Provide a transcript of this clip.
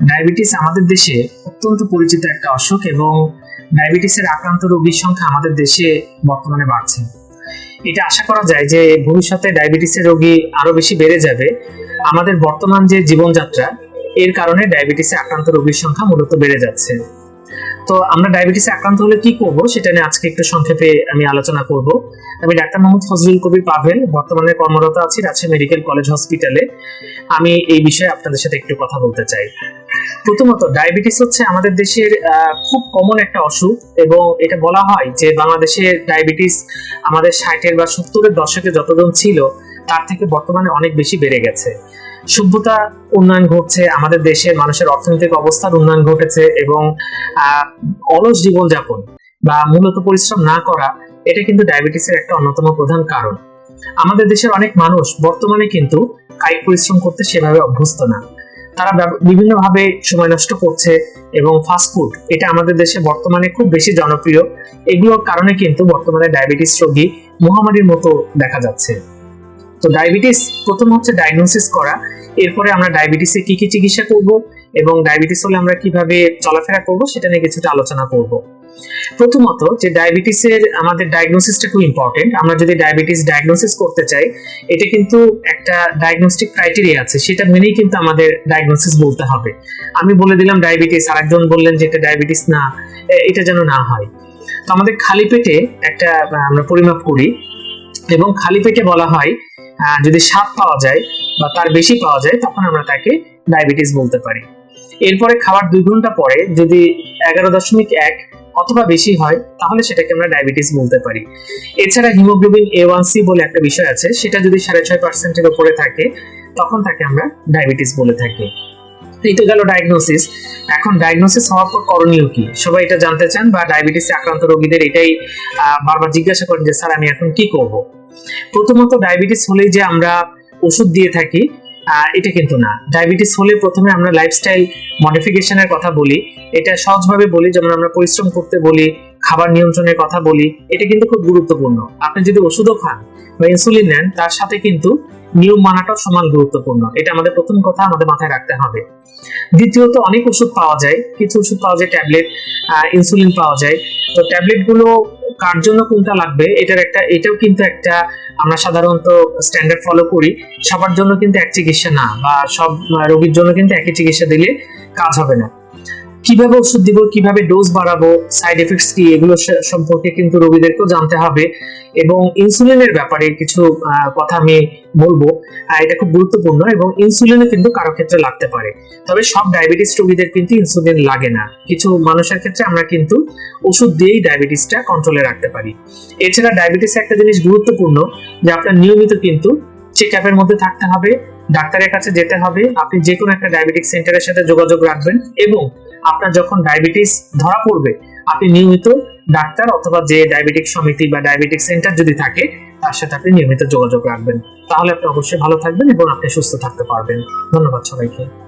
Diabetes আমাদের দেশে অত্যন্ত পরিচিত একটা অসুখ এবং ডায়াবেটিসের আক্রান্ত রোগীর সংখ্যা আমাদের দেশে বর্তমানে বাড়ছে। এটা আশা করা যায় যে ভবিষ্যতে ডায়াবেটিসের রোগী আরও বেশি বেড়ে যাবে। আমাদের বর্তমান যে জীবনযাত্রা, এর কারণে ডায়াবেটিসে আক্রান্ত রোগীর সংখ্যা মূলত বেড়ে যাচ্ছে। তো আমরা ডায়াবেটিসে আক্রান্ত হলে কি করব সেটা নিয়ে আজকে একটু সংক্ষেপে আমি আলোচনা করব। আমি ডাক্তার মোহাম্মদ ফজলুল কবির পাভেল, বর্তমানে কর্মরত আছি রাজশাহী মেডিকেল কলেজ হসপিটালে। আমি এই বিষয়ে আপনাদের সাথে একটু কথা বলতে চাই। প্রথমত ডায়াবেটিস হচ্ছে আমাদের দেশের খুব কমন একটা অসুখ এবং এটা বলা হয় যে বাংলাদেশে ডায়াবেটিস আমাদের ষাটের বা সত্তরের দশকে যতজন ছিল, তার থেকে বর্তমানে অনেক বেশি বেড়ে গেছে। সভ্যতা উন্নয়ন ঘটছে, আমাদের দেশের মানুষের অর্থনৈতিক অবস্থার উন্নয়ন ঘটেছে এবং অলস জীবনযাপন বা মূলত পরিশ্রম না করা, এটা কিন্তু ডায়াবেটিসের একটা অন্যতম প্রধান কারণ। আমাদের দেশের অনেক মানুষ বর্তমানে কিন্তু কায়িক পরিশ্রম করতে সেভাবে অভ্যস্ত না। তারা বিভিন্নভাবে সময় নষ্ট করছে এবং ফাস্টফুড এটা আমাদের দেশে বর্তমানে খুব বেশি জনপ্রিয়। এগুলোর কারণে কিন্তু বর্তমানে ডায়াবেটিস রোগী মহামারীর মতো দেখা যাচ্ছে। তো ডায়াবেটিস প্রথম হচ্ছে ডায়াগনোসিস করা। এরপরে আমরা ডায়াবেটিসে কি কি চিকিৎসা করব এবং ডায়াবেটিস হলে আমরা কীভাবে চলাফেরা করব সেটা নিয়ে কিছুটা আলোচনা করব। প্রথমত যে ডায়াবেটিসের আমাদের ডায়াগনোসিসটা খুব ইম্পর্টেন্ট আমরা যদি ডায়াবেটিস ডায়াগনোসিস করতে চাই, এটা কিন্তু একটা ডায়াগনস্টিক ক্রাইটেরিয়া আছে, সেটা মেনেই কিন্তু আমাদের ডায়াগনোসিস বলতে হবে। আমি বলে দিলাম ডায়াবেটিস আরেকজন বললেন যে এটা ডায়াবেটিস না এটা যেন না হয়। তো আমাদের খালি পেটে একটা আমরা পরিমাপ করি, এবং খালি পেটে বলা হয় যদি সাত পাওয়া যায় বা তার বেশি পাওয়া যায়, তখন আমরা তাকে ডায়াবেটিস বলতে পারি। এরপরে খাওয়ার দুই ঘণ্টা পরে যদি এগারো দশমিক এক অথবা বেশি হয়, তাহলে সেটাকে আমরা ডায়াবেটিস বলতে পারি। এছাড়া হিমোগ্লোবিন এ সি বলে একটা বিষয় আছে, সেটা যদি সাড়ে ছয় পার্সেন্টের উপরে থাকে, তখন তাকে আমরা ডায়াবেটিস বলে থাকি। এই তো গেল ডায়াগনোসিস এখন ডায়াগনোসিস হওয়ার পর করণীয় কি? সবাই এটা জানতে চান বা ডায়াবেটিসে আক্রান্ত রোগীদের এটাই বারবার জিজ্ঞাসা করেন যে, স্যার, আমি এখন কি করব? প্রথমত ডায়াবেটিস হলেই যে আমরা ওষুধ দিয়ে থাকি এটা কিন্তু না। ডায়াবেটিস হলে প্রথমে আমরা লাইফস্টাইল মডিফিকেশনের কথা বলি। এটা সহজভাবে বলি, যেমন আমরা পরিশ্রম করতে বলি, খাবার নিয়ন্ত্রণের কথা বলি, এটা কিন্তু খুব গুরুত্বপূর্ণ। আপনি যদি ওষুধও খান বা ইনসুলিন নেন, তার সাথে কিন্তু নিয়ম মানাটাও সমান গুরুত্বপূর্ণ। এটা আমাদের প্রথম কথা আমাদের মাথায় রাখতে হবে। দ্বিতীয়ত, অনেক ওষুধ পাওয়া যায়। কিছু ওষুধ পাওয়া যায়, ট্যাবলেট ইনসুলিন পাওয়া যায়। তো ট্যাবলেটগুলো কার জন্য কোনটা লাগবে? এটার একটা এটাও কিন্তু একটা আমরা সাধারণত স্ট্যান্ডার্ড ফলো করি। সবার জন্য কিন্তু এক চিকিৎসা না, বা সব রোগীর জন্য কিন্তু একই চিকিৎসা দিলে কাজ হবে না। কীভাবে ওষুধ দিব, কীভাবে ডোজ বাড়াবো সাইড এফেক্টস কি, এগুলো সম্পর্কে কিন্তু রোগীদেরকেও জানতে হবে। এবং ইনসুলিনের ব্যাপারে কিছু কথা আমি বলব। এটা খুব গুরুত্বপূর্ণ এবং ইনসুলিনও কিন্তু কারও ক্ষেত্রে লাগতে পারে। তবে সব ডায়াবেটিস রোগীদের কিন্তু ইনসুলিন লাগে না। কিছু মানুষের ক্ষেত্রে আমরা কিন্তু ওষুধ দিয়েই ডায়াবেটিসটা কন্ট্রোলে রাখতে পারি। এছাড়া ডায়াবেটিস একটা জিনিস গুরুত্বপূর্ণ যে আপনার নিয়মিত কিন্তু চেক আপের মধ্যে থাকতে হবে, ডাক্তারের কাছে যেতে হবে। আপনি যে কোনো একটা ডায়াবেটিক সেন্টারের সাথে যোগাযোগ রাখবেন এবং আপনার যখন ডায়াবেটিস ধরা পড়বে, আপনি নিয়মিত ডাক্তার অথবা যে ডায়াবেটিক সমিতি বা ডায়াবেটিক সেন্টার যদি থাকে, তার সাথে আপনি নিয়মিত যোগাযোগ রাখবেন। তাহলে আপনি অবশ্যই ভালো থাকবেন এবং আপনি সুস্থ থাকতে পারবেন। ধন্যবাদ সবাইকে।